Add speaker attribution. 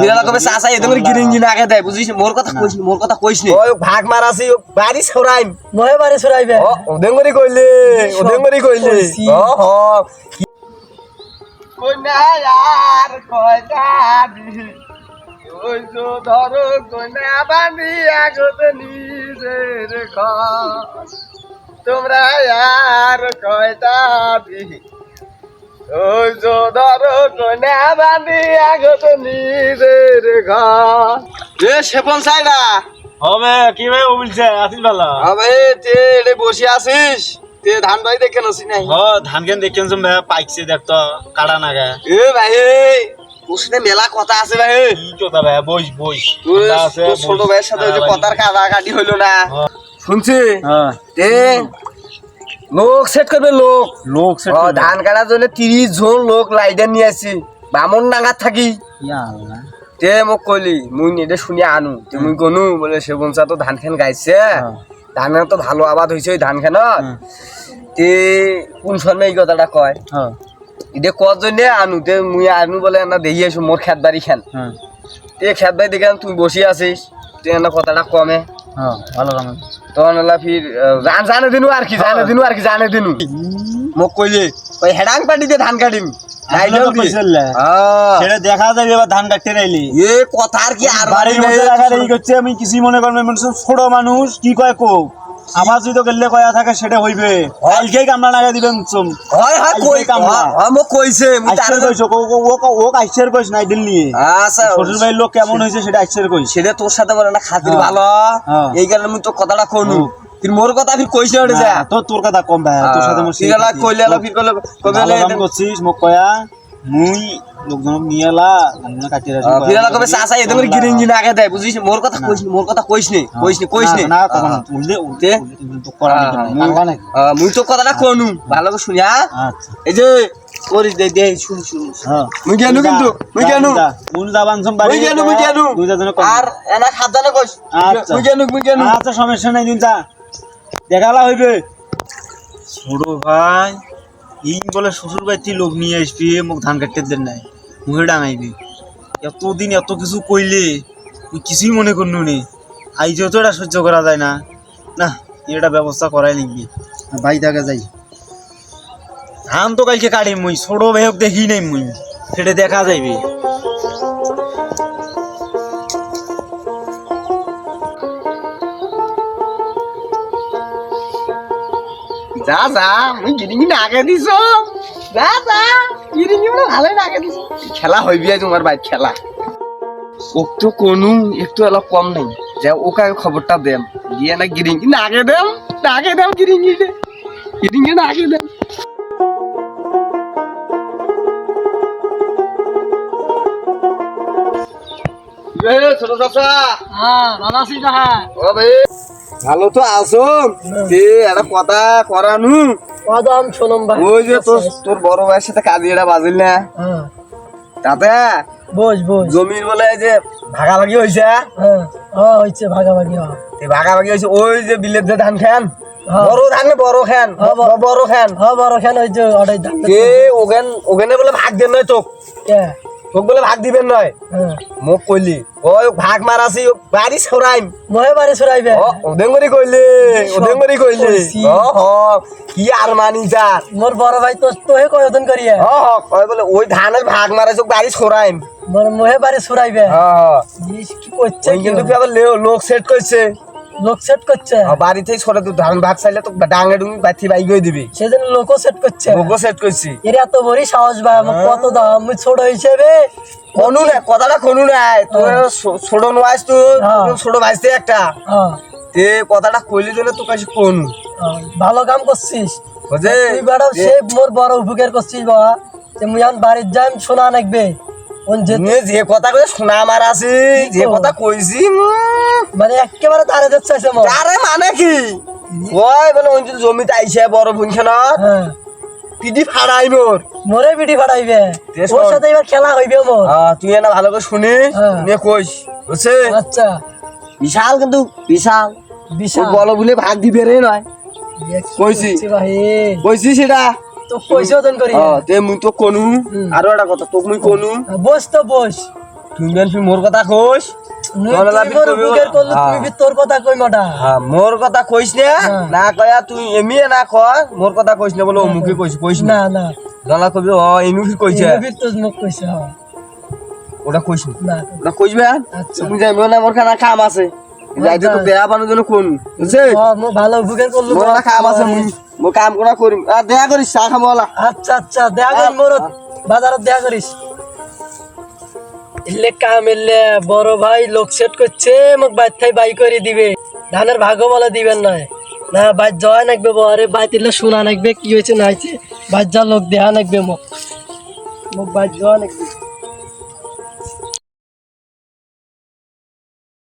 Speaker 1: বিড়ালা কবে চাচা এদের করে গিরিঙ্গি না আগে দেয় বুঝিস মোর কথা কইস মোর কথা কইস নি? ওই ভাগ মারাছি ও বাড়ি ছড়াইম
Speaker 2: মহে বাড়ি ছড়াইবে
Speaker 1: ও ওদের করে কইলে ওদের করে কইলে ও হ কইনা আর ওই তো ধরো কইনা বানি আগত নিজের ঘর তোমরা আর কয়টা দিহি ওই বানি আগত নিজের ঘর এ সেপন সাইডা
Speaker 3: হবে কি ভাই ও বলছে? আসিস ভালো
Speaker 1: আবে তে এড়ে বসে আছিস। তে ধান ভাই দেখে নসি নাই।
Speaker 3: হ ধান কেন পাইছে কাড়া নাগা
Speaker 1: এ ভাই সাথে মেলা কথা আছে ভাই।
Speaker 3: কি কথা ভাই? বইস বইস। আছে,
Speaker 1: ছোট। ভাইয়ের সাথে ওই যে কথার কাটা কাটি হইল না।
Speaker 3: হ্যাঁ।
Speaker 1: শুনছি?
Speaker 3: হ্যাঁ।
Speaker 1: তে লোক সেট করবে লোক।
Speaker 3: লোক সেট
Speaker 1: ধান কাটার জন্য তিরিশ জন লোক লাইডার নিয়ে আসছি বামন নাগাদ থাকি। তে মোক কইলি মুই নেটে শুনি আনু। তে মুই কনু বলে সেবনচা তো ধান খেন গাইছে। ধান তো ভালো আবাদ হয়েছে ওই ধান খেনত। তে কোন শর্মে এই কথাটা কয়?
Speaker 3: হ্যাঁ।
Speaker 1: এটা কজনে আনু? তে মুই আনু বলে না দেখি আছো মোর খেত বাড়ি খেন।
Speaker 3: হ্যাঁ।
Speaker 1: তে খেত বাড়ি দেখে তুই বসে আছিস। তে না কথাটা কমে।
Speaker 3: হ্যাঁ ভালো কাম।
Speaker 1: তখন হলা ফির জান জানে দিনু আর কি জানে দিনু আর কি জানে দিনু। মোক কইলে ওই হেডাং পাটিতে ধান কাটিম।
Speaker 3: দেখা যাবে এবার ধান কাটতে রাইলি
Speaker 1: এ কথার কি আর
Speaker 3: বাড়ির মধ্যে রাখার করছে আমি কিছুই মনে করব ছোট মানুষ কি কয় কো? আবার যদি তো গেলে কয়া থাকে সেটা হইবে কালকেই কামলা লাগা দিবেন চুম
Speaker 1: হয় হয় কই
Speaker 3: কামলা।
Speaker 1: হয়, কইছে
Speaker 3: আইসের
Speaker 1: তারে-
Speaker 3: ও ও- ও আইসের কইস নাই দিল নিয়ে
Speaker 1: আচ্ছা
Speaker 3: শ্বশুর ভাইয়ের লোক কেমন হয়েছে সেটা আইসের কইস
Speaker 1: সেটা তোর সাথে বলে না খাতির। ভালো। এই কারণে মুই তো কথাটা কনু। ফির মোর কথা ফির কইছে ওটা যা
Speaker 3: না, তোর কথা কম ভাই তোর সাথে মোর
Speaker 1: ফির। কইলে ফির কইলে কবে
Speaker 3: ভালো করছিস মোক কয়া মুই লোকজনক নিয়ে এলা ধানগুলো কাটিয়ে রাখি
Speaker 1: ফির কবে চাচা এদের করে গিরিঙ্গি না আগে দেয় বুঝিস মোর কথা কইস নি, মোর কথা কইস নি কইস নি কইস নি
Speaker 3: না
Speaker 1: হ্যাঁ।
Speaker 3: উঠলে উঠে
Speaker 1: তো
Speaker 3: করা
Speaker 1: হ্যাঁ, হ্যাঁ, আহ, মুই তো কথাটা কনু ভালো করে শুনি হ্যাঁ?
Speaker 3: আচ্ছা
Speaker 1: এই যে করিস দে দে শুন শুন
Speaker 3: হ্যাঁ
Speaker 1: মুই কেন কিন্তু মুই কেন
Speaker 3: মুন যাবান সম বাড়ি
Speaker 1: মুই কেন মুই কেন
Speaker 3: দুইটা জনে
Speaker 1: আর এনা সাবধানে কইস
Speaker 3: আচ্ছা।
Speaker 1: মুই কেন মুই কেন
Speaker 3: আচ্ছা সমস্যা নাই দিন যা দেখালা হইবে ছোট ভাই এই বলে শ্বশুর বাড়িতে লোক নিয়ে আসবি মোক ধান কাটতে দেন নাই, মুখে ডাঙাইবি এতদিন এত কিছু কইলে, তুই কিছুই মনে করল নি। আই যেহেতু এটা সহ্য করা যায় না। না, এটা ব্যবস্থা করাই লিখবি। ভাই দেখা যাই। ধান তো কালকে কাটি মুই ছোট ভাইক দেখি নাই মুই। সেটা দেখা যাইবে।
Speaker 1: যা যা মুই গিরিঙ্গি আগে দিছ। যা যা গিরিঙ্গি মানে ভালোই আগে দিছ। খেলা হইবি তোমার বাইক খেলা। একটু কোনু একটু অলপ কম নেই। যা ওকে খবরটা দেম। দিয়ে না গিরিঙ্গি না আগে দেম না আগে দেম গিরিঙ্গি গিরিঙ্গি না আগে দেম। ছোট চাচা।
Speaker 2: হ্যাঁ ভালো আছিস না হ্যাঁ।
Speaker 1: ও ভাই। ভালো তো আছো? তে একটা কথা করানু।
Speaker 2: কদম শোনম ভাই।
Speaker 1: ওই যে তোর তোর বড় ভাইয়ের সাথে কাজিয়াটা বাজিল না?
Speaker 2: হ্যাঁ।
Speaker 1: তাতে?
Speaker 2: বস বস।
Speaker 1: জমির বলে যে ভাগাভাগি হয়েছে
Speaker 2: হ্যাঁ। হয়েছে ভাগাভাগি
Speaker 1: এই ভাগাভাগি হয়েছে ওই যে বিলের যে ধান খান। বড় ধান না বড় খান?
Speaker 2: বড়।
Speaker 1: খান?
Speaker 2: হ্যাঁ বড় খেল হয়েছে ওটাই ডাক্তার
Speaker 1: কে ওখান ওখানে বলে ভাগ দেন নয় তোক।
Speaker 2: কে?
Speaker 1: তোক বলে ভাগ দিবেন নয়
Speaker 2: হ্যাঁ।
Speaker 1: মোক কইলি ওই ভাগ মারাছি ও বাড়ি ছড়াইম
Speaker 2: মহে বাড়ি ছড়াইবে
Speaker 1: ও ওদেন করে কইলি ওদেন করে কইলি।
Speaker 2: কইছি।
Speaker 1: ও হ কি আর মানি যার
Speaker 2: মোর বড় ভাই তো তোহে কয়জন করিয়ে
Speaker 1: হ হ কয় বলে ওই ধানের ভাগ মারাছি বাড়ি ছড়াইম
Speaker 2: মোর মহে বাড়ি ছড়াইবে
Speaker 1: হ্যাঁ
Speaker 2: কি
Speaker 1: ওই কিন্তু তুই আবার লোক সেট করছে
Speaker 2: লোক সেট করছে।
Speaker 1: আর বাড়ি থেকে সরে তুই ধান ভাগ চাইলে তো ডাঙে বাথি বাইক হয়ে দিবি।
Speaker 2: সেদিন লোকও সেট করছে।
Speaker 1: লোকও সেট করছি।
Speaker 2: এর এত বড়ি সাহস ভাই আমার
Speaker 1: হ্যাঁ।
Speaker 2: কত দাম আমি ছোট হিসেবে।
Speaker 1: কোনু না কথাটা কোনু নাই তোর ছোট নোয়াইস তুই
Speaker 2: হ্যাঁ।
Speaker 1: ছোট ভাইতে একটা।
Speaker 2: হ্যাঁ,
Speaker 1: তে কথাটা কইলি জন্য তোর কাছে কোনু
Speaker 2: হ্যাঁ, ভালো কাম করছিস। তুই বেড়া সে মোর বড় উপকার করছিস বাবা। মুই এখন বাড়ির যাই সোনা নাকবে যে
Speaker 1: কথা কই শোনা আমার আছে। যে কথা কইছি
Speaker 2: মানে একেবারে তারে
Speaker 1: মানে। কি? ওই বলে ওই যে জমিতে আইছে বড় বুনখানত
Speaker 2: হ্যাঁ।
Speaker 1: পিডি ফাড়াই মোর।
Speaker 2: মোরে বিটি ফাটাইবে
Speaker 1: দে
Speaker 2: ওর সাথে এবার খেলা হইবে মোর।
Speaker 1: আহ, তুই না ভালো করে শুনিস
Speaker 2: হ্যাঁ।
Speaker 1: নিয়ে কইস বুঝছে?
Speaker 2: আচ্ছা।
Speaker 1: বিশাল কিন্তু বিশাল।
Speaker 2: বিশাল।
Speaker 1: বলো বলে ভাগ দিবে রে নয়। কইছি সেটা।
Speaker 2: তো কইছো তন করি?
Speaker 1: তে মুই তো কোনু।
Speaker 2: হুম।
Speaker 1: একটা কথা তোক মুই কোনু।
Speaker 2: বস তো বস।
Speaker 1: তুই মেনফি মোর কথা কইস তোর
Speaker 2: তুই
Speaker 1: লাভি
Speaker 2: মোর
Speaker 1: কবি
Speaker 2: উপকার করলে। তুই বি তোর কথা কই মাটা
Speaker 1: হ্যাঁ মোর কথা কইস না। না কয়া তুই এমিয়ে না কয় মোর কথা কইস না বলে অমুকে কইস কইস না?
Speaker 2: না না।
Speaker 1: কবি ও এমুকে কইছে।
Speaker 2: মুই তো মুখ কইছে।
Speaker 1: ওটা কইস না? ওটা কইবে
Speaker 2: আচ্ছা।
Speaker 1: তুমি যাইবে না মোর খানা কাম আছে। যাইতে তো দেয়া বানো জন্য কোন। বুঝছে
Speaker 2: ভালো উপকার করলু
Speaker 1: মোর কাম আছে মুই মই কাম করা করিম আর দেয়া করিস চা খাব ওলা
Speaker 2: আচ্ছা আচ্ছা দেখা করিস এলে কাম এলে বড় ভাই লোক সেট করছে মোক বাইর থাই বাই করে দিবে। ধানের ভাগও বলে দিবেন না না বাইর জয় নাকবে বরে বাই তিলে শোনা নাকবে কি হয়েছে না হয়েছে বাইর যা লোক দেহা নাকবে মোক। মোক বাইর জয় নাকবে